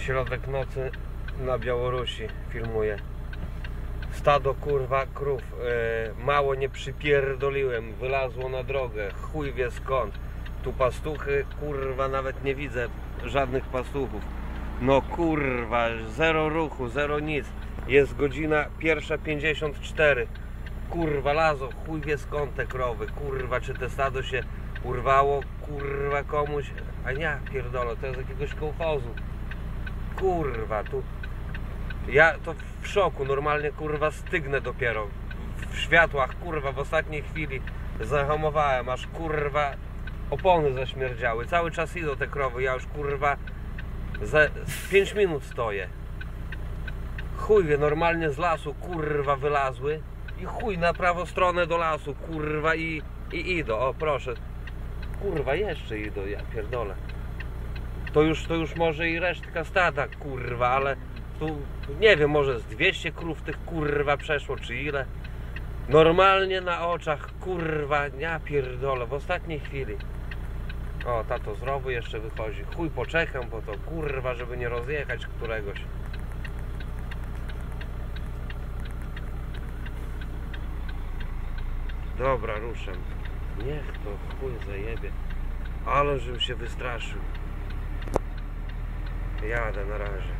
Środek nocy na Białorusi filmuję. Stado kurwa krów. e, mało nie przypierdoliłem. Wylazło na drogę. Chuj wie skąd. Tu pastuchy, kurwa, nawet nie widzę żadnych pastuchów. No kurwa, zero ruchu, zero nic. Jest godzina pierwsza 54. Kurwa, lazo, chuj wie skąd te krowy. Kurwa, czy te stado się urwało, kurwa, komuś. A nie, pierdolę, to jest jakiegoś kołchozu. Kurwa, tu ja to w szoku, normalnie kurwa stygnę dopiero. W światłach, kurwa, w ostatniej chwili zahamowałem, aż kurwa opony zaśmierdziały. Cały czas idą te krowy, ja już kurwa za 5 minut stoję. Chuj wie, normalnie z lasu kurwa wylazły i chuj na prawą stronę do lasu, kurwa i, i idą. O proszę. Kurwa jeszcze idą, ja pierdolę. To już, to już może i resztka stada, kurwa, ale tu nie wiem, może z 200 krów tych kurwa przeszło, czy ile. Normalnie na oczach, kurwa, ja pierdolę, w ostatniej chwili. O, tato z jeszcze wychodzi. Chuj, poczekam, bo to kurwa, żeby nie rozjechać któregoś. Dobra, ruszam. Niech to chuj zajebie. Ale żebym się wystraszył. Jadę na razie.